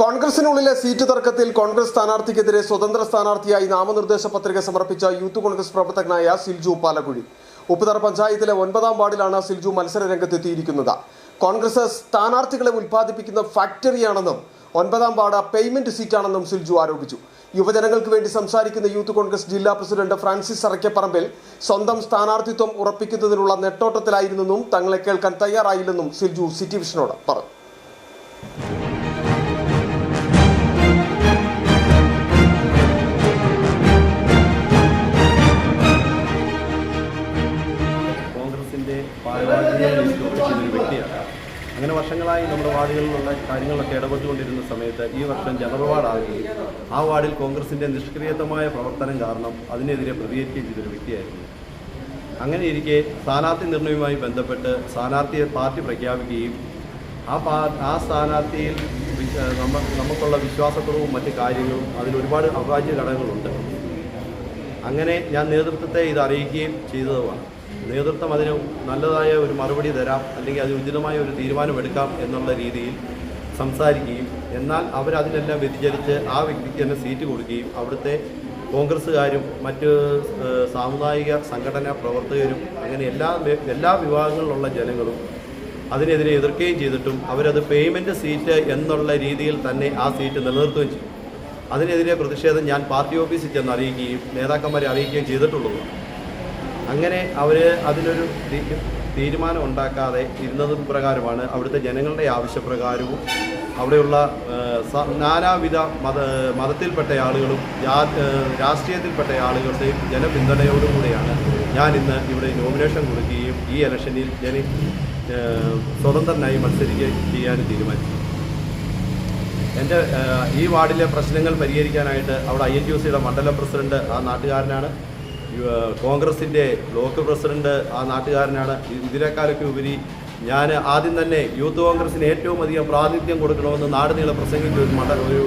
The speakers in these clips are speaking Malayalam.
കോൺഗ്രസിനുള്ളിലെ സീറ്റ് തർക്കത്തിൽ കോൺഗ്രസ് സ്ഥാനാർത്ഥിക്കെതിരെ സ്വതന്ത്ര സ്ഥാനാർത്ഥിയായി നാമനിർദ്ദേശ പത്രിക സമർപ്പിച്ച യൂത്ത് കോൺഗ്രസ് പ്രവർത്തകനായ സിൽജു പാലക്കുഴി. ഉപ്പുതറ പഞ്ചായത്തിലെ ഒൻപതാം വാർഡിലാണ് സിൽജു മത്സര രംഗത്തെത്തിയിരിക്കുന്നത് കോൺഗ്രസ് സ്ഥാനാർത്ഥികളെ ഉൽപ്പാദിപ്പിക്കുന്ന ഫാക്ടറിയാണെന്നും ഒൻപതാം വാർഡ് പേയ്മെന്റ് സീറ്റാണെന്നും സിൽജു ആരോപിച്ചു. യുവജനങ്ങൾക്ക് വേണ്ടി സംസാരിക്കുന്ന യൂത്ത് കോൺഗ്രസ് ജില്ലാ പ്രസിഡന്റ് ഫ്രാൻസിസ് അറയ്ക്കപ്പറമ്പിൽ സ്വന്തം സ്ഥാനാർത്ഥിത്വം ഉറപ്പിക്കുന്നതിനുള്ള നെട്ടോട്ടത്തിലായിരുന്നെന്നും തങ്ങളെ കേൾക്കാൻ തയ്യാറായില്ലെന്നും സിൽജു സിറ്റി വിഷനോട് പറഞ്ഞു. അങ്ങനെ വർഷങ്ങളായി നമ്മുടെ വാർഡുകളിലുള്ള കാര്യങ്ങളൊക്കെ ഇടപെട്ടുകൊണ്ടിരുന്ന സമയത്ത് ഈ വർഷം ജനറൽ വാർഡാകുകയും ആ വാർഡിൽ കോൺഗ്രസിന്റെ നിഷ്ക്രിയത്വമായ പ്രവർത്തനം കാരണം അതിനെതിരെ പ്രതികരിക്കുകയും ചെയ്തൊരു വ്യക്തിയായിരുന്നു. അങ്ങനെ ഇരിക്കെ സ്ഥാനാർത്ഥി നിർണയവുമായി ബന്ധപ്പെട്ട് സ്ഥാനാർത്ഥിയെ പാർട്ടി പ്രഖ്യാപിക്കുകയും ആ പാ ആ സ്ഥാനാർത്ഥിയിൽ നമുക്കുള്ള വിശ്വാസക്കുറവും മറ്റു കാര്യങ്ങളും അതിലൊരുപാട് അവിഭാജ്യ ഘടകങ്ങളുണ്ട്. അങ്ങനെ ഞാൻ നേതൃത്വത്തെ ഇത് അറിയിക്കുകയും ചെയ്തതുമാണ്. നേതൃത്വം അതിന് നല്ലതായ ഒരു മറുപടി തരാം അല്ലെങ്കിൽ അതിന് ഉചിതമായ ഒരു തീരുമാനമെടുക്കാം എന്നുള്ള രീതിയിൽ സംസാരിക്കുകയും എന്നാൽ അവരതിനെല്ലാം വ്യതിചലിച്ച് ആ വ്യക്തിക്ക് തന്നെ സീറ്റ് കൊടുക്കുകയും അവിടുത്തെ കോൺഗ്രസ്സുകാരും മറ്റ് സാമുദായിക സംഘടനാ പ്രവർത്തകരും അങ്ങനെ എല്ലാ എല്ലാ വിഭാഗങ്ങളിലുള്ള ജനങ്ങളും അതിനെതിരെ എതിർക്കുകയും ചെയ്തിട്ടും അവരത് പേയ്മെന്റ് സീറ്റ് എന്നുള്ള രീതിയിൽ തന്നെ ആ സീറ്റ് നിലനിർത്തുകയും ചെയ്യും അതിനെതിരെ പ്രതിഷേധം ഞാൻ പാർട്ടി ഓഫീസിൽ ചെന്ന് അറിയിക്കുകയും നേതാക്കന്മാരെ അറിയിക്കുകയും ചെയ്തിട്ടുള്ളൂ. അങ്ങനെ അവർ അതിനൊരു തീരുമാനം ഉണ്ടാക്കാതെ ഇരുന്നത് പ്രകാരമാണ് അവിടുത്തെ ജനങ്ങളുടെ ആവശ്യപ്രകാരവും അവിടെയുള്ള നാനാവിധ മത മതത്തിൽപ്പെട്ട ആളുകളും രാഷ്ട്രീയത്തിൽപ്പെട്ട ആളുകളുടെയും ജനപിന്തുണയോടുകൂടിയാണ് ഞാൻ ഇന്ന് ഇവിടെ നോമിനേഷൻ കൊടുക്കുകയും ഈ ഇലക്ഷനിൽ ഞാൻ സ്വതന്ത്രനായി മത്സരിക്കുകയും ചെയ്യാനും തീരുമാനിച്ചു. എന്റെ ഈ വാർഡിലെ പ്രശ്നങ്ങൾ പരിഹരിക്കാനായിട്ട് അവിടെ ഐ എൻ ടി യു സിയുടെ മണ്ഡലം പ്രസിഡന്റ് ആ നാട്ടുകാരനാണ്. കോൺഗ്രസിന്റെ ബ്ലോക്ക് പ്രസിഡന്റ് ആ നാട്ടുകാരനാണ്. ഇതിനേക്കാളൊക്കെ ഉപരി ഞാൻ ആദ്യം തന്നെ യൂത്ത് കോൺഗ്രസിന് ഏറ്റവും അധികം പ്രാതിനിധ്യം കൊടുക്കണമെന്ന് നാട് നീളെ പ്രസംഗിച്ച ഒരു മണ്ഡലം ഒരു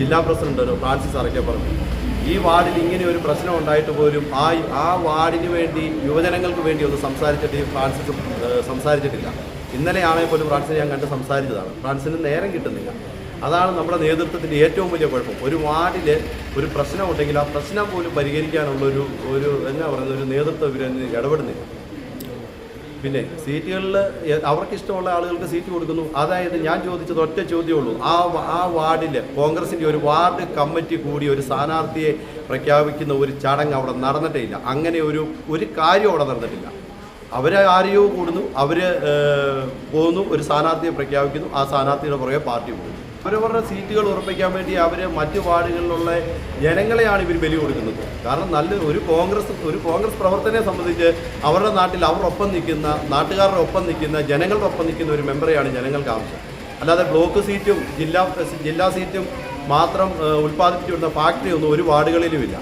ജില്ലാ പ്രസിഡന്റ് ഫ്രാൻസിസ് അറക്കെ പറഞ്ഞു. ഈ വാർഡിൽ ഇങ്ങനെ ഒരു പ്രശ്നം ഉണ്ടായിട്ട് പോലും ആ ആ വാർഡിന് വേണ്ടി യുവജനങ്ങൾക്ക് വേണ്ടി ഒന്ന് സംസാരിച്ചിട്ട് ഫ്രാൻസിസ് സംസാരിച്ചിട്ടില്ല. ഇന്നലെയാണെങ്കിൽ പോലും ഫ്രാൻസിനെ ഞാൻ കണ്ട് സംസാരിച്ചതാണ്. ഫ്രാൻസിന് നേരം കിട്ടുന്നില്ല. അതാണ് നമ്മുടെ നേതൃത്വത്തിന്റെ ഏറ്റവും വലിയ കുഴപ്പം. ഒരു വാർഡിൽ ഒരു പ്രശ്നം ഉണ്ടെങ്കിൽ ആ പ്രശ്നം പോലും പരിഹരിക്കാനുള്ള ഒരു ഒരു എന്നാ പറയുന്നത് ഒരു നേതൃത്വം ഇവർ ഇടപെടുന്നില്ല. പിന്നെ സീറ്റുകളിൽ അവർക്ക് ഇഷ്ടമുള്ള ആളുകൾക്ക് സീറ്റ് കൊടുക്കുന്നു. അതായത് ഞാൻ ചോദിച്ചത് ഒറ്റ ചോദ്യമേ ഉള്ളൂ. ആ ആ വാർഡിൽ കോൺഗ്രസിന്റെ ഒരു വാർഡ് കമ്മിറ്റി കൂടി ഒരു സ്ഥാനാർത്ഥിയെ പ്രഖ്യാപിക്കുന്ന ഒരു ചടങ്ങ് അവിടെ നടന്നിട്ടേ ഇല്ല അങ്ങനെ ഒരു ഒരു കാര്യം അവിടെ നടന്നിട്ടില്ല. അവരെ ആരെയോ കൂടുന്നു. അവർ പോകുന്നു ഒരു സ്ഥാനാർത്ഥിയെ പ്രഖ്യാപിക്കുന്നു. ആ സ്ഥാനാർത്ഥിയുടെ പുറകെ പാർട്ടി പോകുന്നു. അവരവരുടെ സീറ്റുകൾ ഉറപ്പിക്കാൻ വേണ്ടി അവർ മറ്റു വാർഡുകളിലുള്ള ജനങ്ങളെയാണ് ഇവർ ബലി കൊടുക്കുന്നത്. കാരണം നല്ല ഒരു കോൺഗ്രസ് ഒരു കോൺഗ്രസ് പ്രവർത്തനയെ സംബന്ധിച്ച് അവരുടെ നാട്ടിൽ അവരൊപ്പം നിൽക്കുന്ന നാട്ടുകാരുടെ ഒപ്പം നിൽക്കുന്ന ജനങ്ങളുടെ ഒപ്പം നിൽക്കുന്ന ഒരു മെമ്പറെയാണ് ജനങ്ങൾക്ക് ആവശ്യം. അല്ലാതെ ബ്ലോക്ക് സീറ്റും ജില്ലാ ജില്ലാ സീറ്റും മാത്രം ഉൽപ്പാദിപ്പിച്ചുകൊണ്ട ഫാക്ടറി ഒന്നും ഒരു വാർഡുകളിലുമില്ല